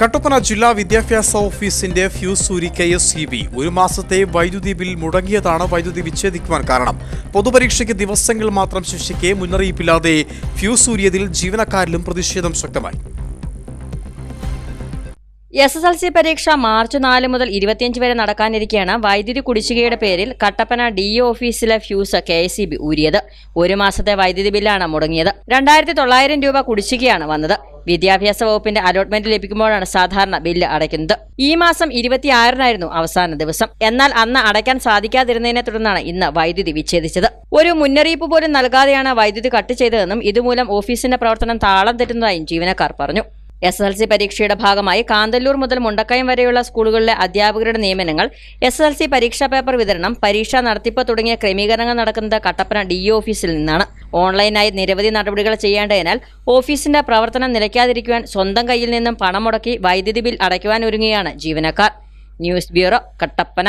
കട്ടപ്പന ജില്ലാ വിദ്യാഭ്യാസ ഓഫീസിന്റെ ഫ്യൂസ് സൂരി കെ എസ് സി ബി. ഒരു മാസത്തെ വൈദ്യുതി ബിൽ മുടങ്ങിയതാണ് വൈദ്യുതി വിച്ഛേദിക്കുവാൻ കാരണം. പൊതുപരീക്ഷയ്ക്ക് ദിവസങ്ങൾ മാത്രം ശിക്ഷയ്ക്ക് മുന്നറിയിപ്പില്ലാതെ ഫ്യൂസ് സൂര്യതിൽ ജീവനക്കാരിലും പ്രതിഷേധം ശക്തമായി. എസ് എസ് എൽ സി പരീക്ഷ മാർച്ച് നാല് മുതൽ ഇരുപത്തിയഞ്ച് വരെ നടക്കാനിരിക്കെയാണ് വൈദ്യുതി കുടിശ്ശികയുടെ പേരിൽ കട്ടപ്പന ഡി ഒ ഓഫീസിലെ fuse K S E B ഊരിയത് ഒരു മാസത്തെ വൈദ്യുതി ബില്ലാണ് മുടങ്ങിയത്. രണ്ടായിരത്തി തൊള്ളായിരം രൂപ കുടിശ്ശികയാണ് വന്നത്. വിദ്യാഭ്യാസ വകുപ്പിന്റെ അലോട്ട്മെന്റ് ലഭിക്കുമ്പോഴാണ് സാധാരണ ബില്ല് അടയ്ക്കുന്നത്. ഈ മാസം ഇരുപത്തിയാറിനായിരുന്നു അവസാന ദിവസം. എന്നാൽ അന്ന് അടയ്ക്കാൻ സാധിക്കാതിരുന്നതിനെ തുടർന്നാണ് ഇന്ന് വൈദ്യുതി വിച്ഛേദിച്ചത്. ഒരു മുന്നറിയിപ്പ് പോലും നൽകാതെയാണ് വൈദ്യുതി കട്ട് ചെയ്തതെന്നും ഇതുമൂലം ഓഫീസിന്റെ പ്രവർത്തനം താളം തെറ്റുന്നതായും ജീവനക്കാർ പറഞ്ഞു. എസ് എൽ സി പരീക്ഷയുടെ ഭാഗമായി കാന്തല്ലൂർ മുതൽ മുണ്ടക്കയം വരെയുള്ള സ്കൂളുകളിലെ അധ്യാപകരുടെ നിയമനങ്ങൾ എസ് എൽ സി പരീക്ഷാ പേപ്പർ വിതരണം പരീക്ഷാ നടത്തിപ്പ് തുടങ്ങിയ ക്രമീകരണങ്ങൾ നടക്കുന്നത് കട്ടപ്പന ഡി ഓഫീസിൽ നിന്നാണ്. ഓൺലൈനായി നിരവധി നടപടികൾ ചെയ്യേണ്ടതിനാൽ ഓഫീസിന്റെ പ്രവർത്തനം നിലയ്ക്കാതിരിക്കുവാൻ സ്വന്തം കയ്യിൽ നിന്നും പണം മുടക്കി വൈദ്യുതി ബിൽ അടയ്ക്കുവാൻ ഒരുങ്ങുകയാണ് ജീവനക്കാർ. News bureau Kattappana.